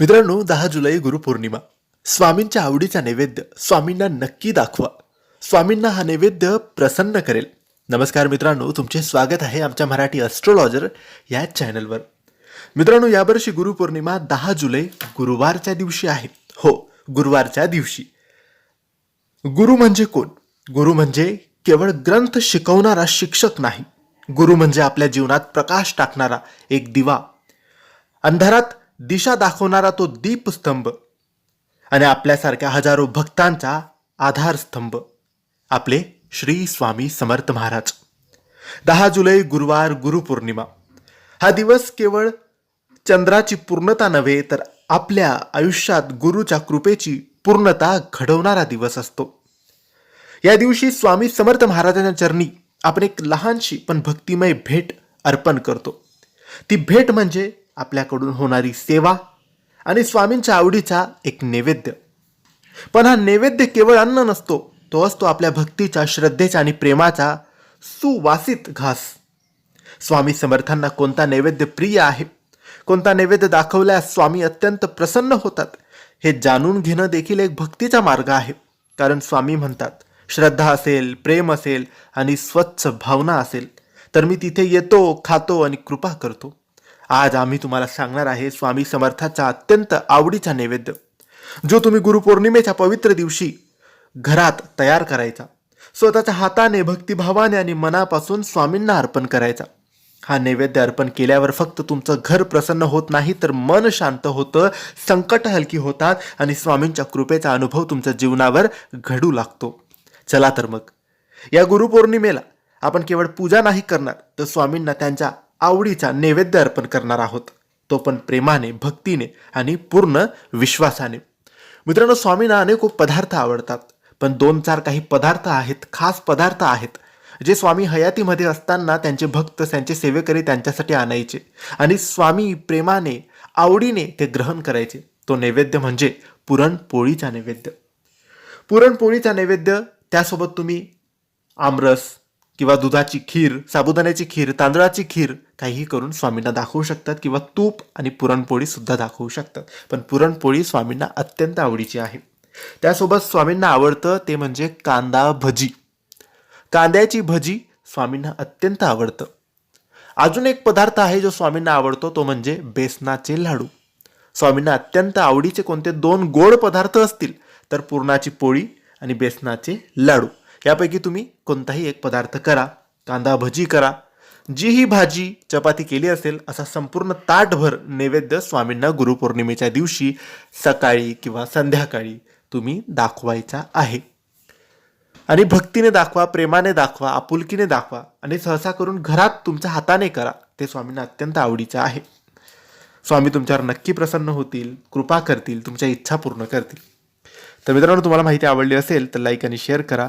मित्रांनो दहा जुलै गुरुपौर्णिमा. स्वामींच्या आवडीचा नैवेद्य स्वामींना नक्की दाखवा. स्वामींना हा नैवेद्य प्रसन्न करेल. नमस्कार मित्रांनो तुमचे स्वागत आहे आमच्या मराठी अस्ट्रोलॉजर या चॅनलवर मित्रांनो यावर्षी गुरुपौर्णिमा दहा जुलै गुरुवारच्या दिवशी आहे. हो गुरुवारच्या दिवशी. गुरु म्हणजे कोण? गुरु म्हणजे केवळ ग्रंथ शिकवणारा शिक्षक नाही. गुरु म्हणजे आपल्या जीवनात प्रकाश टाकणारा एक दिवा. अंधारात दिशा दाखवणारा तो दीपस्तंभ आणि आपल्यासारख्या हजारो भक्तांचा आधारस्तंभ. आपले श्री स्वामी समर्थ महाराज. दहा जुलै गुरुवार गुरुपौर्णिमा. हा दिवस केवळ चंद्राची पूर्णता नव्हे तर आपल्या आयुष्यात गुरुच्या कृपेची पूर्णता घडवणारा दिवस असतो. या दिवशी स्वामी समर्थ महाराजांच्या चरणी आपण एक लहानशी पण भक्तिमय भेट अर्पण करतो. ती भेट म्हणजे आपल्याकडून होणारी सेवा आणि स्वामींच्या आवडीचा एक नैवेद्य. पण हा नैवेद्य केवळ अन्न नसतो तो असतो आपल्या भक्तीच्या श्रद्धेचा आणि प्रेमाचा सुवासित घास. स्वामी समर्थांना कोणता नैवेद्य प्रिय आहे? कोणता नैवेद्य दाखवल्यास स्वामी अत्यंत प्रसन्न होतात? हे जाणून घेणं देखील एक भक्तीचा मार्ग आहे. कारण स्वामी म्हणतात श्रद्धा असेल प्रेम असेल आणि स्वच्छ भावना असेल तर मी तिथे येतो खातो आणि कृपा करतो. आज आम्ही तुम्हाला सांगणार आहे स्वामी समर्थाचा अत्यंत आवडीचा नैवेद्य जो तुम्ही गुरुपौर्णिमेच्या पवित्र दिवशी घरात तयार करायचा. स्वतःच्या हाताने भक्तिभावाने आणि मनापासून स्वामींना अर्पण करायचा. हा नैवेद्य अर्पण केल्यावर फक्त तुमचं घर प्रसन्न होत नाही तर मन शांत होतं संकट हलकी होतात आणि स्वामींच्या कृपेचा अनुभव तुमच्या जीवनावर घडू लागतो. चला तर मग. या गुरुपौर्णिमेला आपण केवळ पूजा नाही करणार तर स्वामींना त्यांच्या आवडीचा नैवेद्य अर्पण करणार आहोत. तो पण प्रेमाने भक्तीने आणि पूर्ण विश्वासाने. मित्रांनो स्वामींना अनेक पदार्थ आवडतात पण दोन चार काही पदार्थ आहेत खास पदार्थ आहेत जे स्वामी हयातीमध्ये असताना त्यांचे भक्त त्यांचे सेवेकरी त्यांच्यासाठी आणायचे आणि स्वामी प्रेमाने आवडीने ते ग्रहण करायचे. तो नैवेद्य म्हणजे पुरणपोळीचा नैवेद्य. पुरणपोळीचा नैवेद्य त्यासोबत तुम्ही आमरस किंवा दुधाची खीर साबुदाण्याची खीर तांदळाची खीर काहीही करून स्वामींना दाखवू शकतात किंवा तूप आणि पुरणपोळी सुद्धा दाखवू शकतात. पण पुरणपोळी स्वामींना अत्यंत आवडीची आहे. त्यासोबत स्वामींना आवडतं ते म्हणजे कांदा भजी. कांद्याची भजी स्वामींना अत्यंत आवडतं. अजून एक पदार्थ आहे जो स्वामींना आवडतो तो म्हणजे बेसनाचे लाडू. स्वामींना अत्यंत आवडीचे कोणते दोन गोड पदार्थ असतील तर पुरणाची पोळी आणि बेसनाचे लाडू. यापैकी तुम्ही कोणताही एक पदार्थ करा कांदा भजी करा जी ही भाजी चपाती केली असेल असा संपूर्ण ताटभर नैवेद्य स्वामींना गुरुपौर्णिमेच्या दिवशी सकाळी किंवा संध्याकाळी तुम्ही दाखवायचा आहे. आणि भक्तीने दाखवा प्रेमाने दाखवा आपुलकीने दाखवा आणि सहसा करून घरात तुमच्या हाताने करा ते स्वामींना अत्यंत आवडीचं आहे. स्वामी तुमच्यावर नक्की प्रसन्न होतील कृपा करतील तुमच्या इच्छा पूर्ण करतील. तर मित्रांनो तुम्हाला माहिती आवडली असेल तर लाईक आणि शेअर करा.